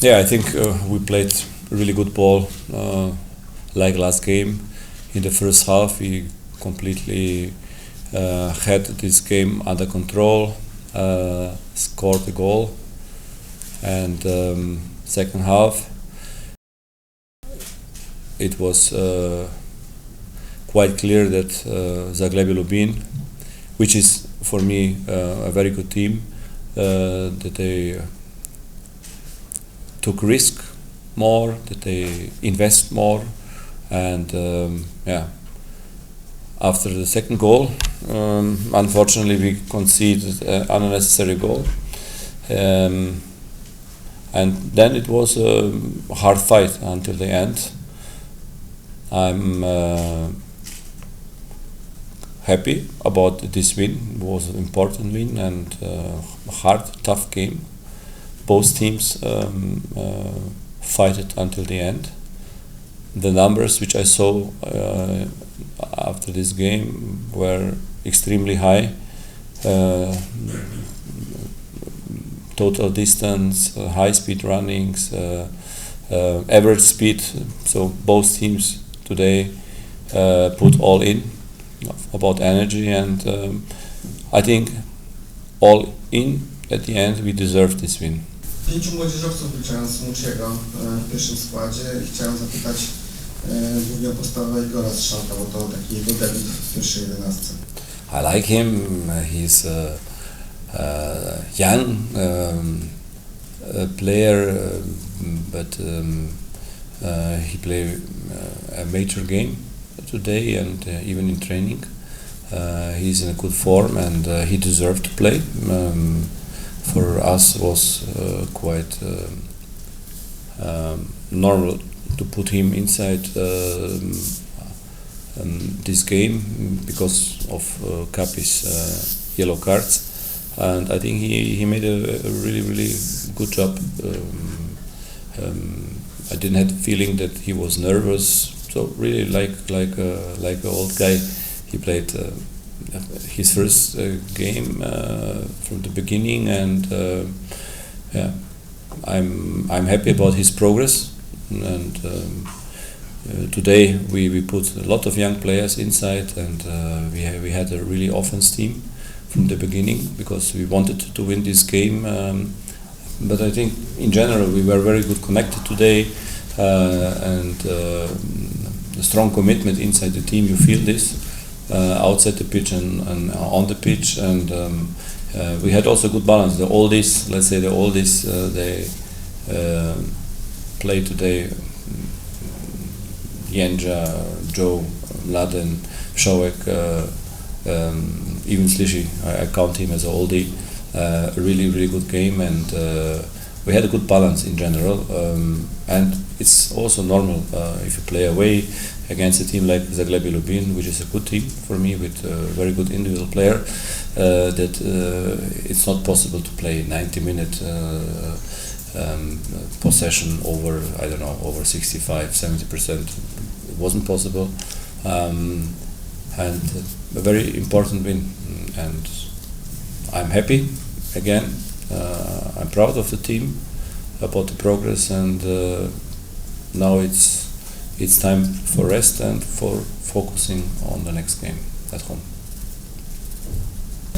yeah, I think uh, we played really good ball, uh, like last game. In the first half, we completely uh, had this game under control, uh, scored a goal, and um, second half, it was uh, quite clear that uh, Zaglebi Lubin, which is for me a very good team, that they took risk more, that they invest more, and um, yeah. After the second goal, um, unfortunately, we conceded an unnecessary goal, um, and then it was a hard fight until the end. I'm uh, happy about this win. It was an important win and uh, hard, tough game. Both teams um, uh, fight it until the end. The numbers which I saw uh, after this game were extremely high. Uh, total distance, uh, high speed runnings, uh, uh, average speed. So both teams today put all in about energy, and um, I think all in at the end we deserve this win. Pięciu młodzieżowców wliczając Muciego e, w pierwszym składzie i chciałem zapytać e, głównie o postawę Igora Strzałka, bo to taki jego debiut w pierwszej jedenastce. I like him. He's a, a young um, a player, um, but um, uh, he played uh, a major game today and uh, even in training. Uh, he's in a good form and uh, he deserved to play. Um, for us, was uh, quite um, um, normal to put him inside um, um, this game because of uh, Capi's uh, yellow cards, and I think he, he made a, a really really good job. Um, um, I didn't have the feeling that he was nervous. So really, like like uh, like an old guy, he played uh, his first uh, game uh, from the beginning, and uh, yeah, I'm I'm happy about his progress. And um, uh, today we, we put a lot of young players inside, and uh, we ha- we had a really offense team from the beginning because we wanted to win this game. Um, but I think in general we were very good connected today, uh, and uh, strong commitment inside the team. You feel this uh, outside the pitch and, and on the pitch, and um, uh, we had also good balance. The oldies, let's say the oldies, uh, they uh, play today. Jenja, Joe, Mladen, Shoek, uh, um, even Slishi, I, I count him as an oldie. Uh, really, really good game, and uh, we had a good balance in general. Um, and it's also normal uh, if you play away against a team like Zaglebi Lubin, which is a good team for me with a very good individual player, uh, that uh, it's not possible to play 90 minute uh, um, possession over, I don't know, over 65, 70 percent. It wasn't possible. Um, and a very important win, and I'm happy again. Uh, I'm proud of the team about the progress, and uh, now it's it's time for rest and for focusing on the next game at home.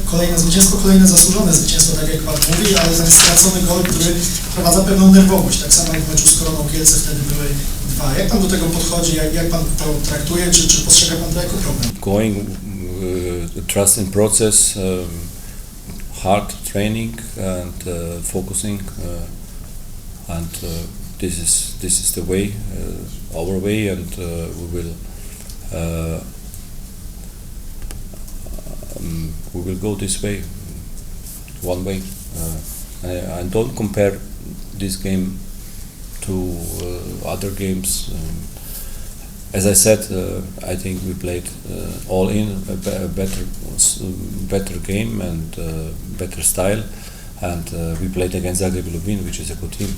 Kolejne zwycięstwo, kolejne zasłużone zwycięstwo, tak jak Pan mówi, ale ten stracony gol, który wprowadza pewną nerwowość. Tak samo jak w meczu z Koroną Kielce wtedy były dwa. Jak Pan do tego podchodzi, jak, jak Pan to traktuje, czy, czy postrzega Pan to jako problem? Going uh, trust in process, um, hard training and uh, focusing, uh, and uh, this is this is the way, uh, our way, and uh, we will. Uh, um, we will go this way, one way. I, I don't compare this game to uh, other games. Um, as I said, uh, I think we played uh, all in a, be- a better, better game and better style, and we played against Zagreb Lubin, which is a good team.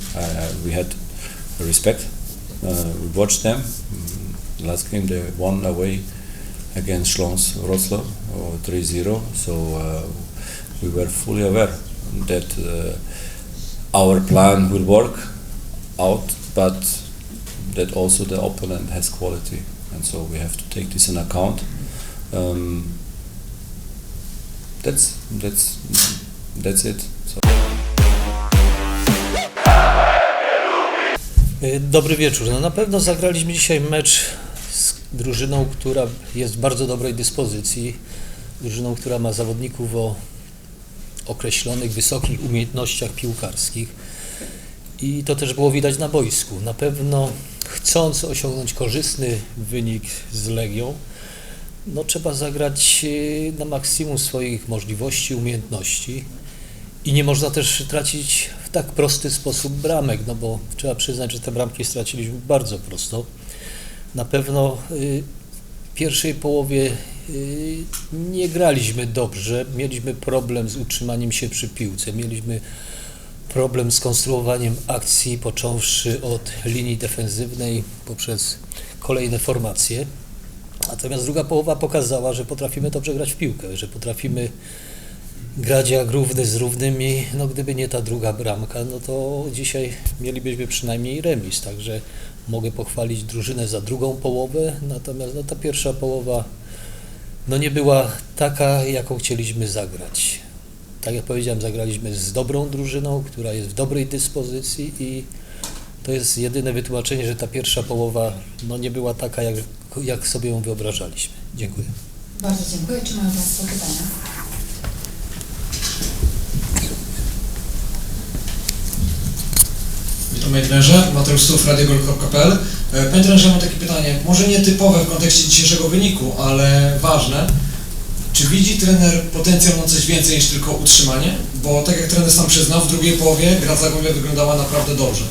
We had respect. Uh, we watched them. Mm, last game they won away against Schlons Wroclaw uh, 3-0. So uh, we were fully aware that uh, our plan will work out, but that also the opponent has quality, and so we have to take this in account. Um, that's that's that's it. Dobry wieczór. No na pewno zagraliśmy dzisiaj mecz z drużyną, która jest w bardzo dobrej dyspozycji. Drużyną, która ma zawodników o określonych wysokich umiejętnościach piłkarskich. I to też było widać na boisku. Na pewno chcąc osiągnąć korzystny wynik z Legią, no trzeba zagrać y, na maksimum swoich możliwości, umiejętności. I nie można też tracić tak prosty sposób bramek, no bo trzeba przyznać, że te bramki straciliśmy bardzo prosto. Na pewno y, w pierwszej połowie y, nie graliśmy dobrze, mieliśmy problem z utrzymaniem się przy piłce, mieliśmy problem z konstruowaniem akcji, począwszy od linii defensywnej poprzez kolejne formacje. Natomiast druga połowa pokazała, że potrafimy dobrze grać w piłkę, że potrafimy grać jak równy z równymi. No gdyby nie ta druga bramka, no to dzisiaj mielibyśmy przynajmniej remis, także mogę pochwalić drużynę za drugą połowę, natomiast no, ta pierwsza połowa no nie była taka, jaką chcieliśmy zagrać. Tak jak powiedziałem, zagraliśmy z dobrą drużyną, która jest w dobrej dyspozycji i to jest jedyne wytłumaczenie, że ta pierwsza połowa no, nie była taka, jak, jak sobie ją wyobrażaliśmy. Dziękuję. Bardzo dziękuję. Czy mają Państwo pytania? Panie trenerze, Mateusz Stów, radiogol.pl. E, Panie trenerze, mam takie pytanie, może nie typowe w kontekście dzisiejszego wyniku, ale ważne. Czy widzi trener potencjał na coś więcej niż tylko utrzymanie? Bo tak jak trener sam przyznał, w drugiej połowie gra Zagłębia wyglądała naprawdę dobrze.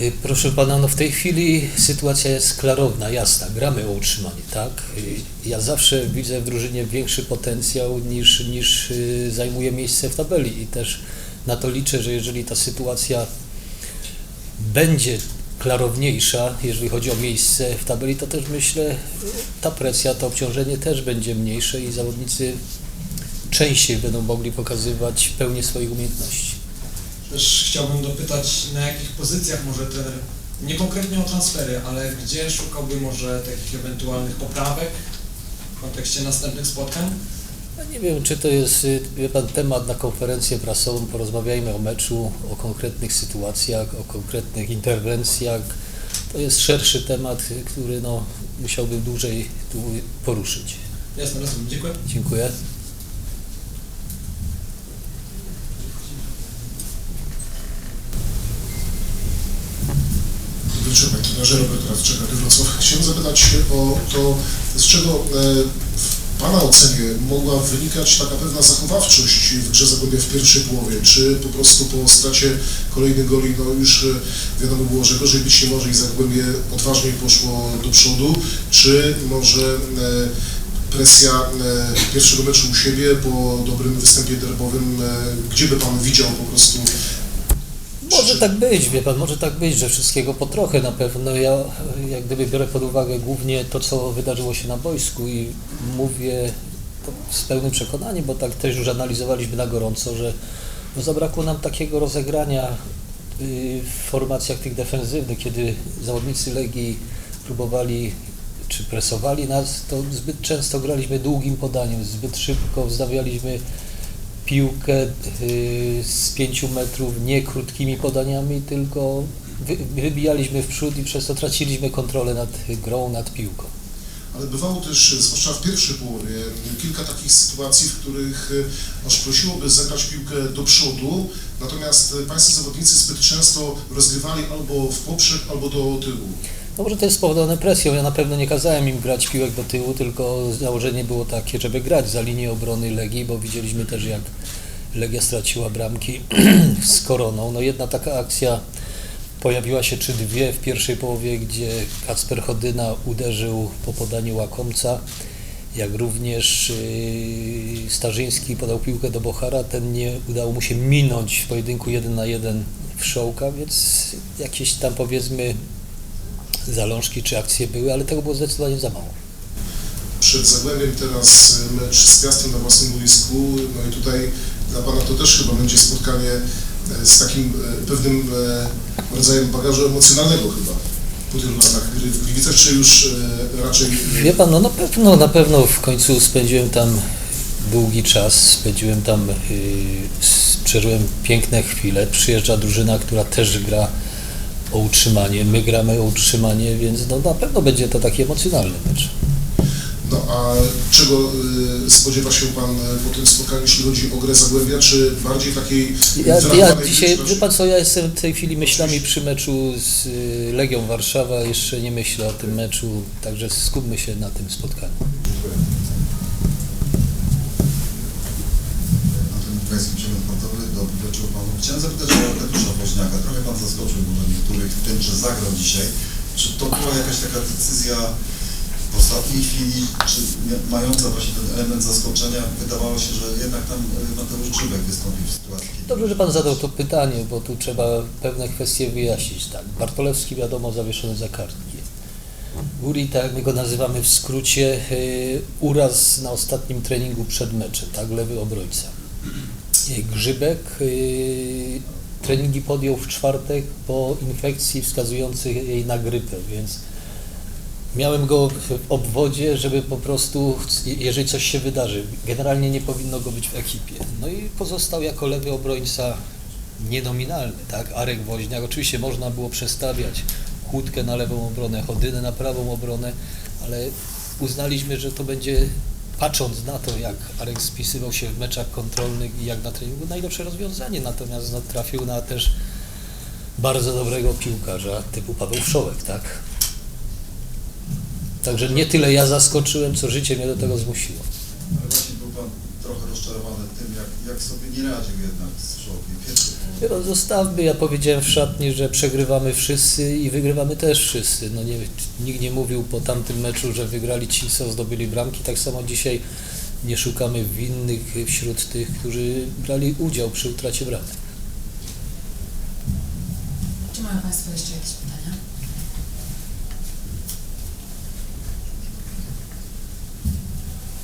Y, Proszę pana, no w tej chwili sytuacja jest klarowna, jasna. Gramy o utrzymanie, tak? Y, Ja zawsze widzę w drużynie większy potencjał niż, niż zajmuje miejsce w tabeli i też na to liczę, że jeżeli ta sytuacja będzie klarowniejsza, jeżeli chodzi o miejsce w tabeli, to też myślę, ta presja, to obciążenie też będzie mniejsze i zawodnicy częściej będą mogli pokazywać pełnię swoich umiejętności. Też chciałbym dopytać, na jakich pozycjach może trener, nie konkretnie o transfery, ale gdzie szukałby może takich ewentualnych poprawek w kontekście następnych spotkań? Ja nie wiem, czy to jest wie pan, temat na konferencję prasową. Porozmawiajmy o meczu, o konkretnych sytuacjach, o konkretnych interwencjach. To jest szerszy temat, który no, musiałbym dłużej tu poruszyć. Jasne, rozumiem, dziękuję. Dziękuję. Panie trenerze, Robert Radczek, Radio Wrocław. Chciałem zapytać o to, z czego e, w Pana ocenie mogła wynikać taka pewna zachowawczość w grze Zagłębia w pierwszej połowie? Czy po prostu po stracie kolejnych goli, no już e, wiadomo było, że gorzej być nie może i Zagłębie odważniej poszło do przodu? Czy może e, presja e, pierwszego meczu u siebie po dobrym występie derbowym, gdzie by Pan widział po prostu Może tak być, wie pan, może tak być, że wszystkiego po trochę na pewno. Ja jak gdyby biorę pod uwagę głównie to, co wydarzyło się na boisku i mówię z pełnym przekonaniem, bo tak też już analizowaliśmy na gorąco, że no zabrakło nam takiego rozegrania y, w formacjach tych defensywnych, kiedy zawodnicy Legii próbowali czy presowali nas, to zbyt często graliśmy długim podaniem, zbyt szybko wznawialiśmy piłkę y, z pięciu metrów nie krótkimi podaniami, tylko wy, wybijaliśmy w przód i przez to traciliśmy kontrolę nad grą, nad piłką. Ale bywało też, zwłaszcza w pierwszej połowie, kilka takich sytuacji, w których e, aż prosiłoby zagrać piłkę do przodu, natomiast e, Państwo zawodnicy zbyt często rozgrywali albo w poprzek, albo do tyłu. No może to jest spowodowane presją. Ja na pewno nie kazałem im grać piłek do tyłu, tylko założenie było takie, żeby grać za linię obrony Legii, bo widzieliśmy też jak Legia straciła bramki z Koroną. No jedna taka akcja pojawiła się, czy dwie w pierwszej połowie, gdzie Kacper Chodyna uderzył po podaniu łakomca, jak również yy, Starzyński podał piłkę do Bochara, ten nie udało mu się minąć w pojedynku 1 na 1 w Szołka, więc jakieś tam powiedzmy zalążki czy akcje były, ale tego było zdecydowanie za mało. Przed Zagłębiem teraz e, mecz z Piastem na własnym boisku, no i tutaj dla Pana to też chyba będzie spotkanie e, z takim e, pewnym e, rodzajem bagażu emocjonalnego chyba po tylu latach gry w Gliwicach, czy już raczej... Wie pan, no na pewno, na pewno w końcu spędziłem tam długi czas, spędziłem tam, yy, przeżyłem piękne chwile. Przyjeżdża drużyna, która też gra o utrzymanie, my gramy o utrzymanie, więc no na pewno będzie to taki emocjonalny mecz. No a czego e, spodziewa się Pan e, po tym spotkaniu, jeśli chodzi o grę Zagłębia, czy bardziej takiej Ja, ja dzisiaj, wie pan co, ja jestem w tej chwili myślami przy meczu z y, Legią Warszawa, jeszcze nie myślę o tym meczu, także skupmy się na tym spotkaniu. Antoni Bukajski, Przemysł Sportowy, dobry wieczór Panu. Chciałem zapytać o Petrusza Woźniaka. Trochę Pan zaskoczył może niektórych tym, że zagrał dzisiaj. Czy to była jakaś taka decyzja w ostatniej chwili, czy mająca właśnie ten element zaskoczenia? Wydawało się, że jednak tam e, Mateusz Grzybek wystąpił w sytuacji. Dobrze, że pan zadał to pytanie, bo tu trzeba pewne kwestie wyjaśnić. Tak, Bartolewski wiadomo zawieszony za kartki. Uri, tak my go nazywamy w skrócie, y, uraz na ostatnim treningu przed meczem, tak, lewy obrońca. Grzybek y, treningi podjął w czwartek po infekcji wskazującej jej na grypę, więc miałem go w obwodzie, żeby po prostu, jeżeli coś się wydarzy, generalnie nie powinno go być w ekipie. No i pozostał jako lewy obrońca nienominalny, tak? Arek Woźniak. Oczywiście można było przestawiać Chłódkę na lewą obronę, Chodynę na prawą obronę, ale uznaliśmy, że to będzie, patrząc na to, jak Arek spisywał się w meczach kontrolnych i jak na treningu, najlepsze rozwiązanie. Natomiast no, trafił na też bardzo dobrego piłkarza typu Paweł Wszołek, tak? Także nie tyle ja zaskoczyłem, co życie mnie do tego zmusiło. Ale właśnie był Pan trochę rozczarowany tym, jak, jak sobie nie radził jednak z. No, Zostawmy, ja powiedziałem w szatni, że przegrywamy wszyscy i wygrywamy też wszyscy. No nie, nikt nie mówił po tamtym meczu, że wygrali ci, co zdobyli bramki. Tak samo dzisiaj nie szukamy winnych wśród tych, którzy brali udział przy utracie bramek. Czy mają Państwo jeszcze jakieś pytania?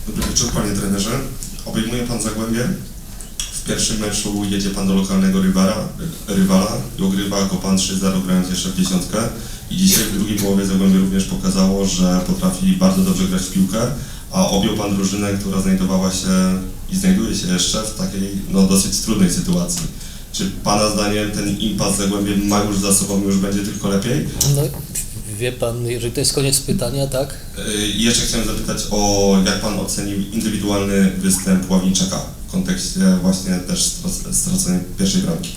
Dobry wieczór panie trenerze. Obejmuje pan Zagłębie. W pierwszym meczu jedzie pan do lokalnego rywala, rywala i ogrywa go pan 3-0 grając jeszcze w dziesiątkę. I dzisiaj w drugiej połowie Zagłębie również pokazało, że potrafi bardzo dobrze grać w piłkę, a objął pan drużynę, która znajdowała się i znajduje się jeszcze w takiej no, dosyć trudnej sytuacji. Czy pana zdaniem ten impas z Zagłębiem ma już za sobą, już będzie tylko lepiej? No, wie pan, jeżeli to jest koniec pytania, tak? Y, I jeszcze chciałem zapytać o jak Pan ocenił indywidualny występ Ławniczaka w kontekście właśnie też strac- straconej pierwszej bramki.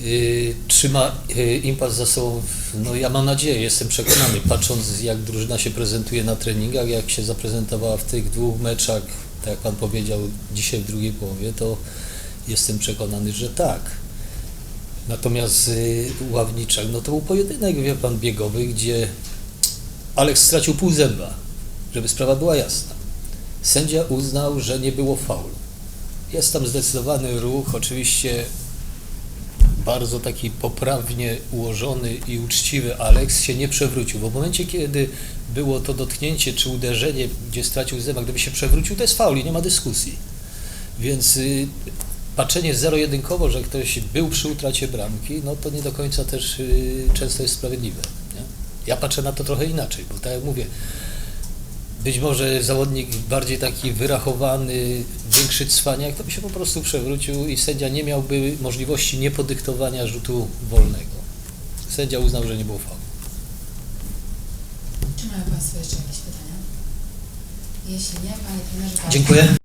Yy, trzyma yy, impas za sobą, no ja mam nadzieję, jestem przekonany, patrząc jak drużyna się prezentuje na treningach, jak się zaprezentowała w tych dwóch meczach, tak jak Pan powiedział, dzisiaj w drugiej połowie, to jestem przekonany, że tak. Natomiast yy, Ławniczak, no to był pojedynek, wie Pan, biegowy, gdzie Aleks stracił pół zęba, żeby sprawa była jasna. Sędzia uznał, że nie było faulu. Jest tam zdecydowany ruch, oczywiście bardzo taki poprawnie ułożony i uczciwy Alex się nie przewrócił, bo w momencie, kiedy było to dotknięcie czy uderzenie, gdzie stracił zęba, gdyby się przewrócił, to jest faul nie ma dyskusji. Więc y, patrzenie zero-jedynkowo, że ktoś był przy utracie bramki, no to nie do końca też y, często jest sprawiedliwe. Nie? Ja patrzę na to trochę inaczej, bo tak jak mówię, być może zawodnik bardziej taki wyrachowany, większy cwaniak, to by się po prostu przewrócił i sędzia nie miałby możliwości niepodyktowania rzutu wolnego. Sędzia uznał, że nie było faulu. Czy mają Państwo jeszcze jakieś pytania? Jeśli nie, Panie Trenerze, Dziękuję.